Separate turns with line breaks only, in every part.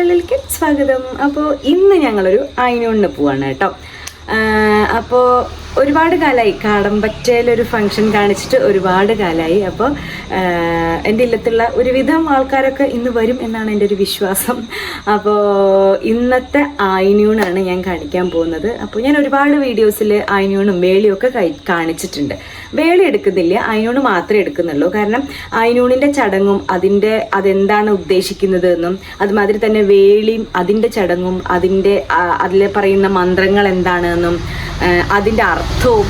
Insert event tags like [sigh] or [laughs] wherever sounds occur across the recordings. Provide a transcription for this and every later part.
വേളിലേക്ക് സ്വാഗതം. അപ്പോൾ ഇന്ന് ഞങ്ങളൊരു അയിനോണിന് പോവാണ് കേട്ടോ. അപ്പോൾ ഒരുപാട് കാലമായി കാടമ്പറ്റയിലൊരു ഫംഗ്ഷൻ കാണിച്ചിട്ട് ഒരുപാട് കാലമായി അപ്പോൾ എന്റെ ഇല്ലത്തുള്ള ഒരുവിധം ആൾക്കാരൊക്കെ ഇന്ന് വരും എന്നാണ് എന്റെ ഒരു വിശ്വാസം. അപ്പോൾ ഇന്നത്തെ ആയിന്യൂണാണ് ഞാൻ കാണിക്കാൻ പോകുന്നത്. അപ്പോൾ ഞാൻ ഒരുപാട് വീഡിയോസിൽ ആയിന്യൂണും വേളിയും ഒക്കെ കാണിച്ചിട്ടുണ്ട്. വേളി എടുക്കുന്നില്ല അയിനൂണ് മാത്രമേ എടുക്കുന്നുള്ളൂ. കാരണം അയിനൂണിന്റെ ചടങ്ങും അതിന്റെ അതെന്താണ് ഉദ്ദേശിക്കുന്നത് എന്നും അതുമാതിരി തന്നെ വേളിയും അതിന്റെ ചടങ്ങും അതിന്റെ അതിൽ പറയുന്ന മന്ത്രങ്ങൾ എന്താണെന്നും അതിന്റെ അർത്ഥവും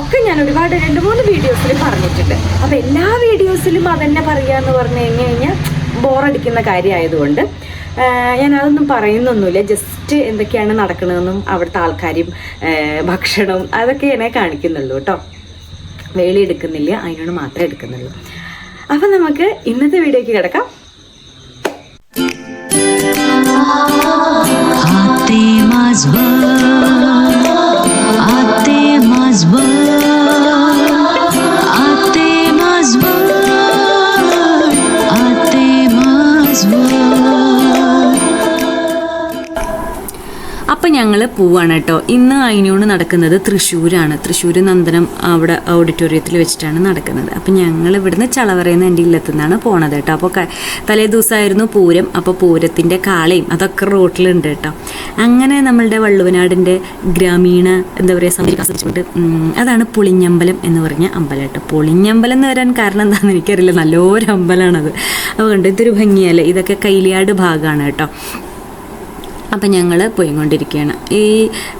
ഒക്കെ ഞാൻ ഒരുപാട് രണ്ട് മൂന്ന് വീഡിയോസിൽ പറഞ്ഞിട്ടുണ്ട്. അപ്പോൾ എല്ലാ വീഡിയോസിലും അതെന്നെ പറയാന്ന് പറഞ്ഞു കഴിഞ്ഞ് കഴിഞ്ഞാൽ ബോറടിക്കുന്ന കാര്യമായതുകൊണ്ട് ഞാൻ അതൊന്നും പറയുന്നൊന്നുമില്ല. ജസ്റ്റ് എന്തൊക്കെയാണ് നടക്കണതെന്നും അവിടുത്തെ ആൾക്കാരും ഭക്ഷണവും അതൊക്കെ എന്നെ കാണിക്കുന്നുള്ളൂ കേട്ടോ. വേളി എടുക്കുന്നില്ല അതിനോട് മാത്രമേ എടുക്കുന്നുള്ളൂ. അപ്പം നമുക്ക് ഇന്നത്തെ വീഡിയോയ്ക്ക് കിടക്കാം. Was. ഞങ്ങൾ പോവാണ് കേട്ടോ. ഇന്ന് അയിനോട് നടക്കുന്നത് തൃശ്ശൂരാണ്. തൃശ്ശൂർ നന്ദനം അവിടെ ഓഡിറ്റോറിയത്തിൽ വെച്ചിട്ടാണ് നടക്കുന്നത്. അപ്പം ഞങ്ങൾ ഇവിടുന്ന് ചളവറയിൽ നിന്ന് എന്റെ ഇല്ലത്തുനിന്നാണ് പോണത് കേട്ടോ. അപ്പോൾ തലേ ദിവസമായിരുന്നു പൂരം. അപ്പോൾ പൂരത്തിന്റെ കാളയും അതൊക്കെ റോട്ടിലുണ്ട് കേട്ടോ. അങ്ങനെ നമ്മളുടെ വള്ളുവനാടിന്റെ ഗ്രാമീണ എന്താ പറയുക സംസ്കാരം ആസ്വദിച്ചുകൊണ്ട് അതാണ് പുളിഞ്ഞമ്പലം എന്ന് പറഞ്ഞ അമ്പലം കേട്ടോ. പുളിഞ്ഞമ്പലം എന്ന് വരാൻ കാരണം എന്താണെന്ന് എനിക്കറിയില്ല. നല്ലൊരു അമ്പലമാണത്. അതുകൊണ്ട് ഇതൊരു ഭംഗിയല്ലേ? ഇതൊക്കെ കൈലിയാട് ഭാഗമാണ് കേട്ടോ. അപ്പം ഞങ്ങൾ പോയിക്കൊണ്ടിരിക്കുകയാണ് ഈ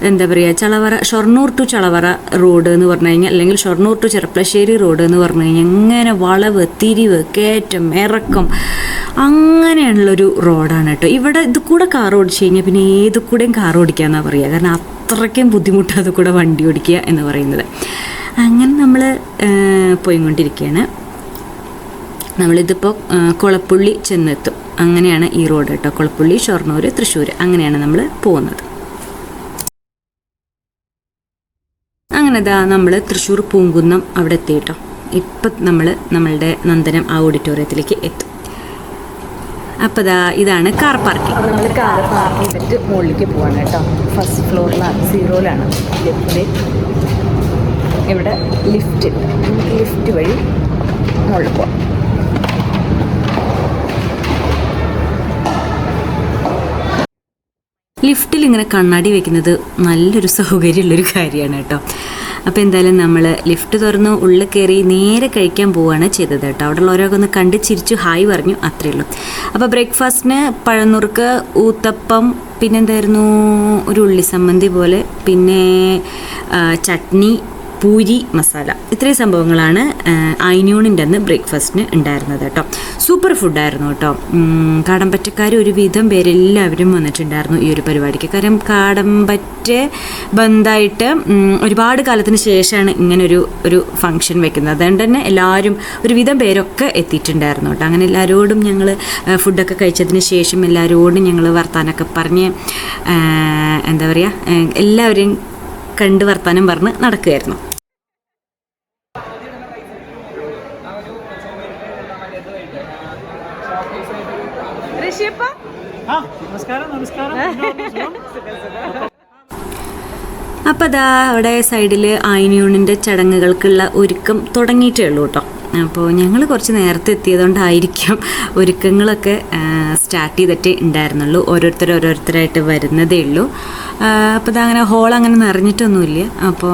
എന്താ പറയുക ചളവറ ഷൊർണൂർ ടു ചളവറ റോഡ് എന്ന് പറഞ്ഞു കഴിഞ്ഞാൽ അല്ലെങ്കിൽ ഷൊർണൂർ ടു ചെറുപ്പശ്ശേരി റോഡ് എന്ന് പറഞ്ഞു കഴിഞ്ഞാൽ ഇങ്ങനെ വളവ് തിരിവ് കയറ്റം ഇറക്കം അങ്ങനെയുള്ളൊരു റോഡാണ് കേട്ടോ. ഇവിടെ ഇത് കൂടെ കാർ ഓടിച്ചു കഴിഞ്ഞാൽ പിന്നെ ഏത് കൂടെയും കാർ ഓടിക്കാമെന്നാണ് പറയുക കാരണം അത്രയ്ക്കും ബുദ്ധിമുട്ട് കൂടെ വണ്ടി ഓടിക്കുക എന്ന് പറയുന്നത്. അങ്ങനെ നമ്മൾ പോയിക്കൊണ്ടിരിക്കുകയാണ് നമ്മളിതിപ്പോൾ കുളപ്പുള്ളി ചെന്നെത്തും. അങ്ങനെയാണ് ഈ റോഡ് കേട്ടോ. കുളപ്പുള്ളി ഷൊർണൂർ തൃശ്ശൂർ അങ്ങനെയാണ് നമ്മൾ പോകുന്നത്. അങ്ങനെ ദാ നമ്മൾ തൃശ്ശൂർ പൂങ്കുന്നം അവിടെ എത്തി കേട്ടോ. ഇപ്പം നമ്മൾ നമ്മളുടെ നന്ദനം ആ ഓഡിറ്റോറിയത്തിലേക്ക് എത്തും. അപ്പോൾ ദാ ഇതാണ് കാർ പാർക്കിംഗ് കാർ പാർക്കിംഗ് മുകളിലേക്ക് പോവാണ് കേട്ടോ. ഫസ്റ്റ് ഫ്ലോറിലാണ് സീറോയിലാണ് ഇവിടെ ലിഫ്റ്റ് ലിഫ്റ്റ് വഴി മുകളിൽ പോവാം. ലിഫ്റ്റിൽ ഇങ്ങനെ കണ്ണാടി വെക്കുന്നത് നല്ലൊരു സൗകര്യമുള്ളൊരു കാര്യമാണ് കേട്ടോ. അപ്പോൾ എന്തായാലും നമ്മൾ ലിഫ്റ്റ് തുറന്ന് ഉള്ളിൽ കയറി നേരെ കഴിക്കാൻ പോവുകയാണ് ചെയ്തത് കേട്ടോ. അവിടെ ഉള്ളവരൊക്കെ ഒന്ന് കണ്ട് ചിരിച്ചു ഹായ് പറഞ്ഞു അത്രയേ ഉള്ളൂ. അപ്പോൾ ബ്രേക്ക്ഫാസ്റ്റിന് പഴനുറുക്ക് ഊത്തപ്പം പിന്നെന്തായിരുന്നു ഒരു ഉള്ളി സമ്മന്തി പോലെ പിന്നെ ചട്നി പൂരി മസാല. ഇത്രയും സംഭവങ്ങളാണ് ഐന്യൂണിന്റെ അന്ന് ബ്രേക്ക്ഫാസ്റ്റിന് ഉണ്ടായിരുന്നത് കേട്ടോ. സൂപ്പർ ഫുഡായിരുന്നു കേട്ടോ. കാടമ്പറ്റക്കാർ ഒരുവിധം പേരെല്ലാവരും വന്നിട്ടുണ്ടായിരുന്നു ഈ ഒരു പരിപാടിക്ക്. കാരണം കാടമ്പറ്റ ബന്ധായിട്ട് ഒരുപാട് കാലത്തിന് ശേഷമാണ് ഇങ്ങനൊരു ഒരു ഫംഗ്ഷൻ വെക്കുന്നത്. അതുകൊണ്ട് തന്നെ എല്ലാവരും ഒരുവിധം പേരൊക്കെ എത്തിയിട്ടുണ്ടായിരുന്നു കേട്ടോ. അങ്ങനെ എല്ലാവരോടും ഞങ്ങൾ ഫുഡൊക്കെ കഴിച്ചതിന് ശേഷം എല്ലാവരോടും ഞങ്ങൾ വർത്താനൊക്കെ പറഞ്ഞ് എന്താ പറയുക എല്ലാവരെയും കണ്ട് വർത്താനം പറഞ്ഞ് നടക്കുകയായിരുന്നു
ആ നമസ്കാരം നമസ്കാരം.
അപ്പോൾ അതാ അവിടെ സൈഡിൽ ആയിനിയൂണിന്റെ ചടങ്ങുകൾക്കുള്ള ഒരുക്കം തുടങ്ങിയിട്ടേ ഉള്ളൂ കേട്ടോ. അപ്പോൾ ഞങ്ങൾ കുറച്ച് നേരത്തെ എത്തിയതുകൊണ്ടായിരിക്കും [laughs] ഒരുക്കങ്ങളൊക്കെ സ്റ്റാർട്ട് ചെയ്തിട്ട് ഉണ്ടായിരുന്നുള്ളൂ. ഓരോരുത്തർ ഓരോരുത്തരായിട്ട് വരുന്നതേ ഉള്ളൂ. അപ്പോൾ അതങ്ങനെ ഹോൾ അങ്ങനെ നിറഞ്ഞിട്ടൊന്നുമില്ല. അപ്പോൾ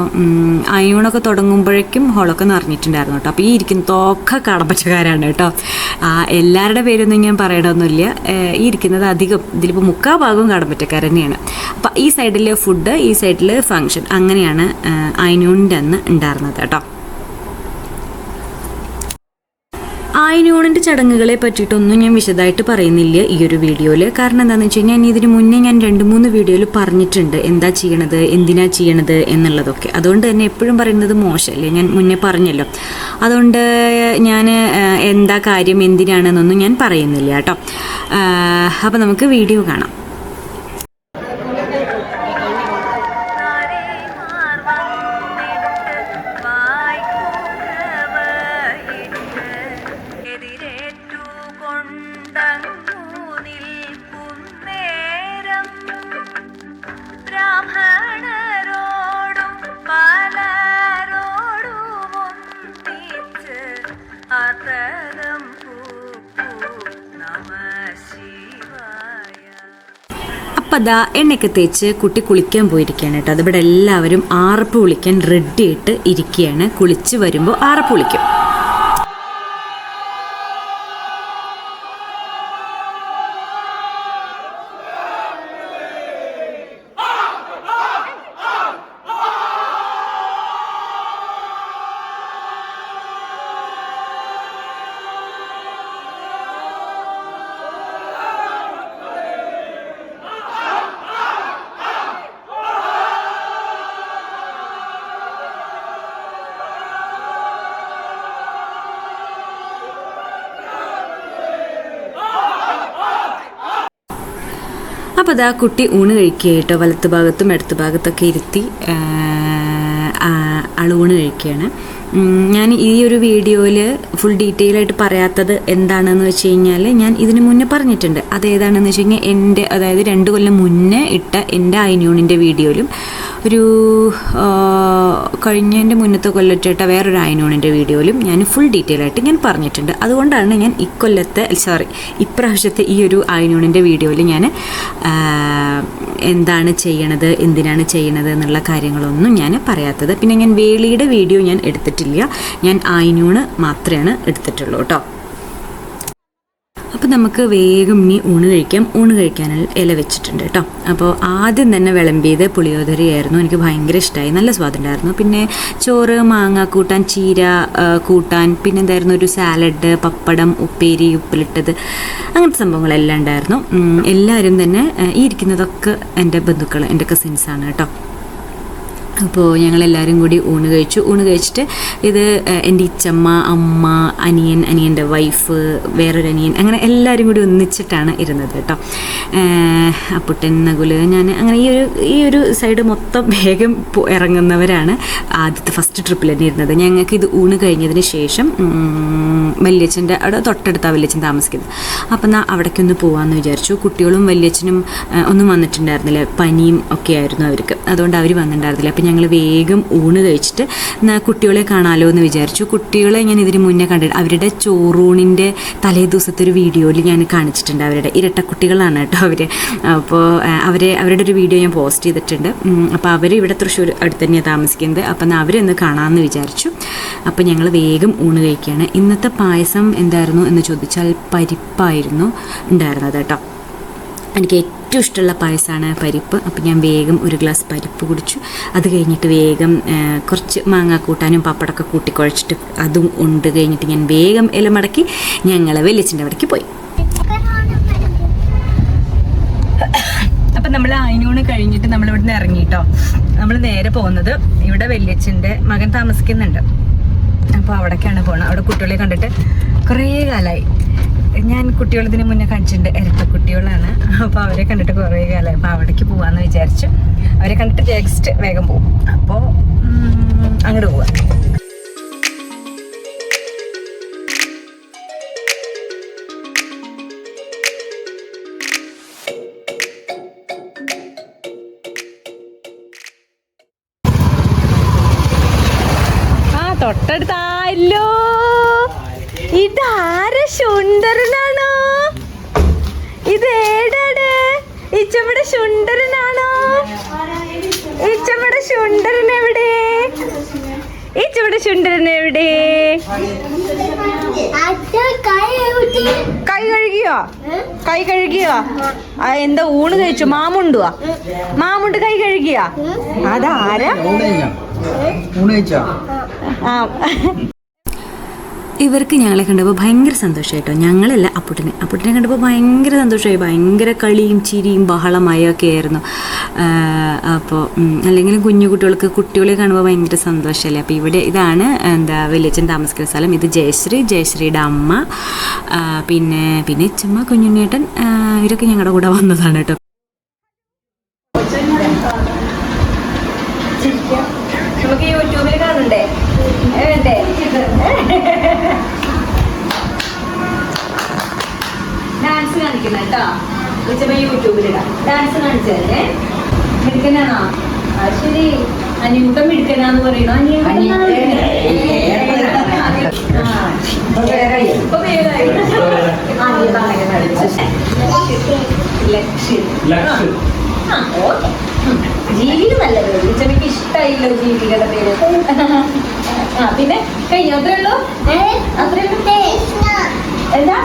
അയൂണൊക്കെ തുടങ്ങുമ്പോഴേക്കും ഹോളൊക്കെ നിറഞ്ഞിട്ടുണ്ടായിരുന്നു കേട്ടോ. അപ്പോൾ ഈ ഇരിക്കുന്ന തോക്ക കടപ്പച്ചക്കാരാണ് കേട്ടോ. എല്ലാവരുടെ പേരൊന്നും ഞാൻ പറയണമെന്നില്ല ഈ ഇരിക്കുന്നത് അധികം ഇതിലിപ്പോൾ മുക്കാ ഭാഗവും കടപ്പറ്റക്കാർ തന്നെയാണ്. അപ്പോൾ ഈ സൈഡിൽ ഫുഡ് ഈ സൈഡിൽ ഫങ്ഷൻ അങ്ങനെയാണ് അയനൂണിന്റെ അന്ന് ഉണ്ടായിരുന്നത് കേട്ടോ. ആയിനൂണിന്റെ ചടങ്ങുകളെ പറ്റിയിട്ടൊന്നും ഞാൻ വിശദമായിട്ട് പറയുന്നില്ല ഈ ഒരു വീഡിയോയിൽ കാരണം എന്താണെന്ന് വെച്ച് കഴിഞ്ഞാൽ ഇതിന് മുന്നേ ഞാൻ രണ്ട് മൂന്ന് വീഡിയോയിൽ പറഞ്ഞിട്ടുണ്ട്. എന്താ ചെയ്യണത് എന്തിനാ ചെയ്യണത് എന്നുള്ളതൊക്കെ. അതുകൊണ്ട് തന്നെ എപ്പോഴും പറയുന്നത് മോശമല്ലേ ഞാൻ മുന്നേ പറഞ്ഞല്ലോ. അതുകൊണ്ട് ഞാൻ എന്താ കാര്യം എന്തിനാണെന്നൊന്നും ഞാൻ പറയുന്നില്ല കേട്ടോ. അപ്പോൾ നമുക്ക് വീഡിയോ കാണാം.
അതകം
അപ്പം അതാ എണ്ണയൊക്കെ തേച്ച് കുട്ടി കുളിക്കാൻ പോയിരിക്കുകയാണ് കേട്ടോ. അതിവിടെ എല്ലാവരും ആർപ്പ് വിളിക്കാൻ റെഡിയായിട്ട് ഇരിക്കുകയാണ്. കുളിച്ച് വരുമ്പോൾ ആറപ്പ് വിളിക്കും. അപ്പോൾ അതാ കുട്ടി ഊണ് കഴിക്കുക കേട്ടോ. വലത്ത് ഭാഗത്തും ഇടത്ത് ഭാഗത്തൊക്കെ ഇരുത്തി ഊണ് കഴിക്കുകയാണ്. ഞാൻ ഈ ഒരു വീഡിയോയിൽ ഫുൾ ഡീറ്റെയിൽ ആയിട്ട് പറയാത്തത് എന്താണെന്ന് വെച്ച് കഴിഞ്ഞാൽ ഞാൻ ഇതിനു മുന്നേ പറഞ്ഞിട്ടുണ്ട്. അതേതാണെന്ന് വെച്ച് കഴിഞ്ഞാൽ എന്റെ അതായത് രണ്ട് കൊല്ലം മുന്നേ ഇട്ട എന്റെ അയന്യൂണിന്റെ വീഡിയോയിലും. ഒരു കഴിഞ്ഞതിന്റെ മുന്നത്തെ കൊല്ലത്തേട്ട വേറൊരു അയനോണിന്റെ വീഡിയോയിലും ഞാൻ ഫുൾ ഡീറ്റെയിൽ ആയിട്ട് ഞാൻ പറഞ്ഞിട്ടുണ്ട്. അതുകൊണ്ടാണ് ഞാൻ ഇക്കൊല്ലത്തെ സോറി ഇപ്രാവശ്യത്തെ ഈ ഒരു അയനോണിന്റെ വീഡിയോയിൽ ഞാൻ എന്താണ് ചെയ്യണത് എന്തിനാണ് ചെയ്യണത് എന്നുള്ള കാര്യങ്ങളൊന്നും ഞാൻ പറയാത്തത്. പിന്നെ ഞാൻ വേളിയുടെ വീഡിയോ ഞാൻ എടുത്തിട്ടില്ല. ഞാൻ ആയിനൂണ് മാത്രമാണ് എടുത്തിട്ടുള്ളൂ കേട്ടോ. അപ്പോൾ നമുക്ക് വേഗം ഇനി ഊണ് കഴിക്കാം. ഊണ് കഴിക്കാൻ ഇല വെച്ചിട്ടുണ്ട് കേട്ടോ. അപ്പോൾ ആദ്യം തന്നെ വിളമ്പിയത് പുളിയോദരയായിരുന്നു. എനിക്ക് ഭയങ്കര ഇഷ്ടമായി നല്ല സ്വാദുണ്ടായിരുന്നു പിന്നെ ചോറ് മാങ്ങ കൂട്ടാൻ ചീര കൂട്ടാൻ പിന്നെ എന്തായിരുന്നു? ഒരു സാലഡ് പപ്പടം ഉപ്പേരി ഉപ്പിലിട്ടത്. അങ്ങനത്തെ സംഭവങ്ങളെല്ലാം ഉണ്ടായിരുന്നു. എല്ലാവരും തന്നെ ഈ ഇരിക്കുന്നതൊക്കെ എന്റെ ബന്ധുക്കൾ എന്റെ കസിൻസാണ് കേട്ടോ. അപ്പോൾ ഞങ്ങളെല്ലാവരും കൂടി ഊണ് കഴിച്ചു. ഊണ് കഴിച്ചിട്ട് ഇത് എന്റെ ഇച്ചമ്മ അമ്മ അനിയൻ അനിയന്റെ വൈഫ് വേറൊരു അനിയൻ അങ്ങനെ എല്ലാവരും കൂടി ഒന്നിച്ചിട്ടാണ് ഇരുന്നത് കേട്ടോ. അപ്പുട്ടൻ നകുൽ ഞാൻ അങ്ങനെ ഈ ഒരു ഈ ഒരു സൈഡ് മൊത്തം വേഗം ഇറങ്ങുന്നവരാണ് ആദ്യത്തെ ഫസ്റ്റ് ട്രിപ്പിൽ തന്നെ ഇരുന്നത്. ഞങ്ങൾക്ക് ഇത് ഊണ് കഴിഞ്ഞതിന് ശേഷം വല്യച്ഛന്റെ അവിടെ തൊട്ടടുത്താണ് വല്യച്ഛൻ താമസിക്കുന്നത്. അപ്പം എന്നാൽ അവിടേക്കൊന്ന് പോകാമെന്ന് വിചാരിച്ചു. കുട്ടികളും വല്യച്ഛനും ഒന്നും വന്നിട്ടുണ്ടായിരുന്നില്ല. പനിയും ഒക്കെ ആയിരുന്നു അവർക്ക്. അതുകൊണ്ട് അവർ വന്നിട്ടുണ്ടായിരുന്നില്ല. അപ്പം ഞങ്ങൾ വേഗം ഊണ് കഴിച്ചിട്ട് കുട്ടികളെ കാണാമല്ലോ എന്ന് വിചാരിച്ചു. കുട്ടികളെ ഞാൻ ഇതിന് മുന്നേ കണ്ടിട്ട് അവരുടെ ചോറൂണിന്റെ തലേ ദിവസത്തെ ഒരു വീഡിയോയിൽ ഞാൻ കാണിച്ചിട്ടുണ്ട് അവരുടെ ഇരട്ടക്കുട്ടികളാണ് കേട്ടോ അവർ അപ്പോൾ അവരെ അവരുടെ ഒരു വീഡിയോ ഞാൻ പോസ്റ്റ് ചെയ്തിട്ടുണ്ട്. അപ്പോൾ അവർ ഇവിടെ തൃശ്ശൂർ അടുത്ത് തന്നെയാണ് താമസിക്കുന്നത്. അപ്പം അവരൊന്ന് കാണാമെന്ന് വിചാരിച്ചു. അപ്പോൾ ഞങ്ങൾ വേഗം ഊണ് കഴിക്കുകയാണ് ഇന്നത്തെ പായസം എന്തായിരുന്നു എന്ന് ചോദിച്ചാൽ പരിപ്പായിരുന്നു ഉണ്ടായിരുന്നത് കേട്ടോ. എനിക്ക് ഏറ്റവും ഇഷ്ടമുള്ള പായസമാണ് പരിപ്പ്. അപ്പം ഞാൻ വേഗം ഒരു ഗ്ലാസ് പരിപ്പ് കുടിച്ചു. അത് കഴിഞ്ഞിട്ട് വേഗം കുറച്ച് മാങ്ങ കൂട്ടാനും പപ്പടമൊക്കെ കൂട്ടി കുഴച്ചിട്ട് അതും ഉണ്ട് കഴിഞ്ഞിട്ട് ഞാൻ വേഗം ഇല മടക്കി ഞങ്ങൾ വെല്ലിച്ചിന്റെ അവിടേക്ക് പോയി. അപ്പം നമ്മൾ അയിനൂണ് കഴിഞ്ഞിട്ട് നമ്മൾ ഇവിടുന്ന് ഇറങ്ങിട്ടോ. നമ്മൾ നേരെ പോകുന്നത് ഇവിടെ വെല്ലിച്ചിന്റെ മകൻ താമസിക്കുന്നുണ്ട്. അപ്പോൾ അവിടേക്കാണ് പോകണം അവിടെ കുട്ടികളെ കണ്ടിട്ട് കുറേ കാലമായി ഞാൻ കുട്ടികളതിന് മുന്നേ കാണിച്ചിട്ടുണ്ട് ഇരട്ട കുട്ടികളാണ്. അപ്പോൾ അവരെ കണ്ടിട്ട് കുറേ കാലമായി അപ്പോൾ അവിടേക്ക് പോകാമെന്ന് വിചാരിച്ചു. അവരെ കണ്ടിട്ട് നെക്സ്റ്റ് വേഗം പോകും അപ്പോൾ അങ്ങോട്ട് പോവാം. ഇച്ചമ്മടെ സുന്ദരൻ എവിടെ? കൈ കഴുകിയോ? കൈ കഴുകിയോ? എന്താ ഊണ് കഴിച്ചു? മാമുണ്ടുവാ? മാമുണ്ട് കൈ കഴുകിയാ? അതാരാ? ആ. ഇവർക്ക് ഞങ്ങളെ കണ്ടപ്പോൾ ഭയങ്കര സന്തോഷമായി കേട്ടോ. ഞങ്ങളല്ല അപ്പുട്ടിനെ. അപ്പുട്ടിനെ കണ്ടപ്പോൾ ഭയങ്കര സന്തോഷമായി. ഭയങ്കര കളിയും ചിരിയും ബഹളമയൊക്കെ ആയിരുന്നു. അപ്പോൾ അല്ലെങ്കിൽ കുഞ്ഞു കുട്ടികൾക്ക് കുട്ടികളെ കാണുമ്പോൾ ഭയങ്കര സന്തോഷമല്ലേ? അപ്പോൾ ഇവിടെ ഇതാണ് എന്താ വലിയച്ഛൻ താമസിക്കുന്ന സ്ഥലം. ഇത് ജയശ്രീ ജയശ്രീയുടെ അമ്മ. പിന്നെ പിന്നെ ഇച്ചമ്മ കുഞ്ഞുണ്ണേട്ടൻ ഇവരൊക്കെ ഞങ്ങളുടെ കൂടെ വന്നതാണ് കേട്ടോ. ഉച്ചപ്പോ യൂട്യൂബിലിടാം ഡാൻസ് കാണിച്ചു തരേ മിടുക്കനാണോ? ആ ശരി. അനിമുട്ടം മിടുക്കനാന്ന് പറയണോ? ജീവി നല്ലത് പേര് ചെറിക്ക് ഇഷ്ടമായില്ലോ ജീവികളുടെ പേര് ആ പിന്നെ കഴിഞ്ഞു? അത്രേ ഉള്ളൂ? അത്രേ ഉള്ളൂ. എന്താ?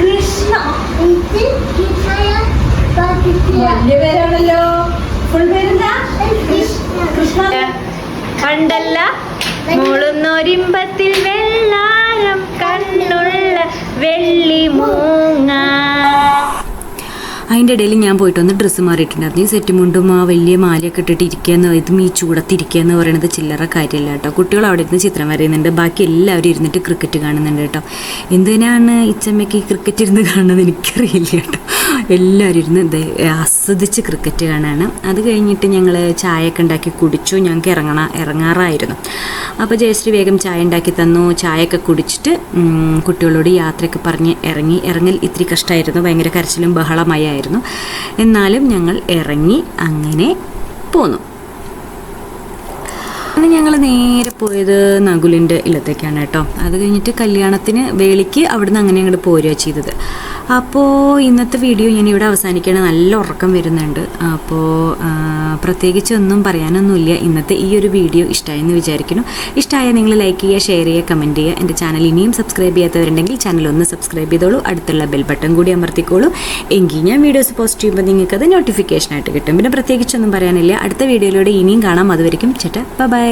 കൃഷ്ണ. വലിയ പേരാണല്ലോ. ഫുൾ പേരെന്താ? കൃഷ്ണ.
കണ്ടല്ല. മുളുന്നൊരിമ്പത്തിൽ വെള്ളാരം കണ്ണുള്ള വെള്ളി
അതിന്റെ ഇടയിൽ ഞാൻ പോയിട്ട് ഒന്ന് ഡ്രസ്സ് മാറിയിട്ടുണ്ടായിരുന്നു ഈ സെറ്റ് മുണ്ടും ആ വലിയ മാലയൊക്കെ ഇട്ടിട്ട് ഇരിക്കുകയെന്ന് ഇതും ഈ ചൂടത്തിരിക്കുക എന്ന് പറയുന്നത് ചില്ലറ കാര്യമില്ല കേട്ടോ. കുട്ടികൾ അവിടെ ഇരുന്ന് ചിത്രം വരയുന്നുണ്ട്. ബാക്കി എല്ലാവരും ഇരുന്നിട്ട് ക്രിക്കറ്റ് കാണുന്നുണ്ട് കേട്ടോ. എന്തിനാണ് ഇച്ചമ്മയ്ക്ക് ഈ ക്രിക്കറ്റ് ഇരുന്ന് കാണുന്നത് എനിക്കറിയില്ല കേട്ടോ. എല്ലാവരും ഇരുന്ന് ആസ്വദിച്ച് ക്രിക്കറ്റ് കാണാണ്. അത് കഴിഞ്ഞിട്ട് ഞങ്ങൾ ചായയൊക്കെ ഉണ്ടാക്കി കുടിച്ചു. ഞങ്ങൾക്ക് ഇറങ്ങണ ഇറങ്ങാറായിരുന്നു. അപ്പോൾ ജയശ്രീ വേഗം ചായ ഉണ്ടാക്കി തന്നു. ചായയൊക്കെ കുടിച്ചിട്ട് കുട്ടികളോട് യാത്രയൊക്കെ പറഞ്ഞ് ഇറങ്ങി. ഇറങ്ങൽ ഇത്തിരി കഷ്ടമായിരുന്നു ഭയങ്കര കരച്ചിലും ബഹളമയായിരുന്നു എന്നാലും ഞങ്ങൾ ഇറങ്ങി അങ്ങനെ പോന്നു. അന്ന് ഞങ്ങൾ നേരെ പോയത് നകുലിന്റെ ഇല്ലത്തേക്കാണ് കേട്ടോ. അത് കഴിഞ്ഞിട്ട് കല്യാണത്തിന് വേളിക്ക് അവിടുന്ന് അങ്ങനെ അങ്ങോട്ട് പോരുക ചെയ്തത്. അപ്പോൾ ഇന്നത്തെ വീഡിയോ ഞാൻ ഇവിടെ അവസാനിക്കുകയാണ്. നല്ല ഉറക്കം വരുന്നുണ്ട്. അപ്പോൾ പ്രത്യേകിച്ച് ഒന്നും പറയാനൊന്നുമില്ല. ഇന്നത്തെ ഈ ഒരു വീഡിയോ ഇഷ്ടമായെന്ന് വിചാരിക്കുന്നു. ഇഷ്ടമായ നിങ്ങൾ ലൈക്ക് ചെയ്യുക ഷെയർ ചെയ്യുക കമന്റ് ചെയ്യുക. എന്റെ ചാനൽ ഇനിയും സബ്സ്ക്രൈബ് ചെയ്യാത്തവരുണ്ടെങ്കിൽ ചാനൽ ഒന്ന് സബ്സ്ക്രൈബ് ചെയ്തോളൂ. അടുത്തുള്ള ബെൽ ബട്ടൺ കൂടി അമർത്തിക്കോളൂ. എങ്കിൽ ഞാൻ വീഡിയോസ് പോസ്റ്റ് ചെയ്യുമ്പോൾ നിങ്ങൾക്കത് നോട്ടിഫിക്കേഷനായിട്ട് കിട്ടും. പിന്നെ പ്രത്യേകിച്ചൊന്നും പറയാനില്ല. അടുത്ത വീഡിയോയിലൂടെ ഇനിയും കാണാം. അതുവരെയും ചേട്ടാ. ബൈ